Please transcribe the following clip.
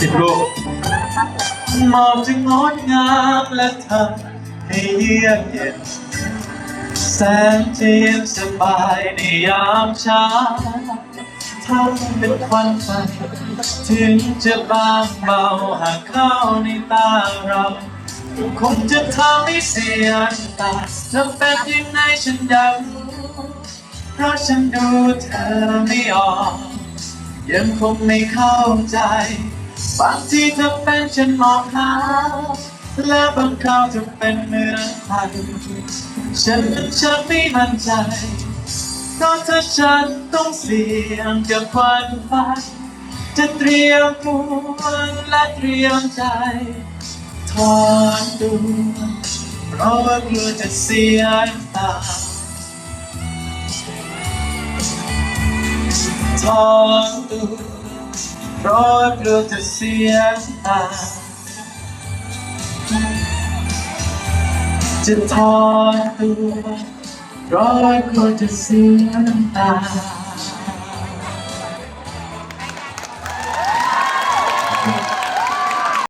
ติดรูปมองจึงงดงามและทำให้เยือกเย็น แสงเทียนสบายในยามเช้าทำเป็นควันไฟถึงจะบางเบาหากเข้าในตาเราคงจะทำให้เสียน้ำตาเธอเป็นยังไงฉันยากรู้ เพราะฉันดูเธอไม่ออก ยังคงไม่เข้าใจ บางทีเธอเป็นฉันมองหาและบางคราวเธอเป็นเหมือนใครฉันนั้นฉันไม่มั่นใจ เพราะถ้าฉันต้องเสี่ยงกับควันไฟจะเตรียมตัวและเตรียมใจถอนตัวเพราะว่ากลัวจะเสียตา ถอนตัวเพราะว่าจะเสียน้ำตาจะทอนตัวเพราะว่ากลัวจะเสียน้ำตา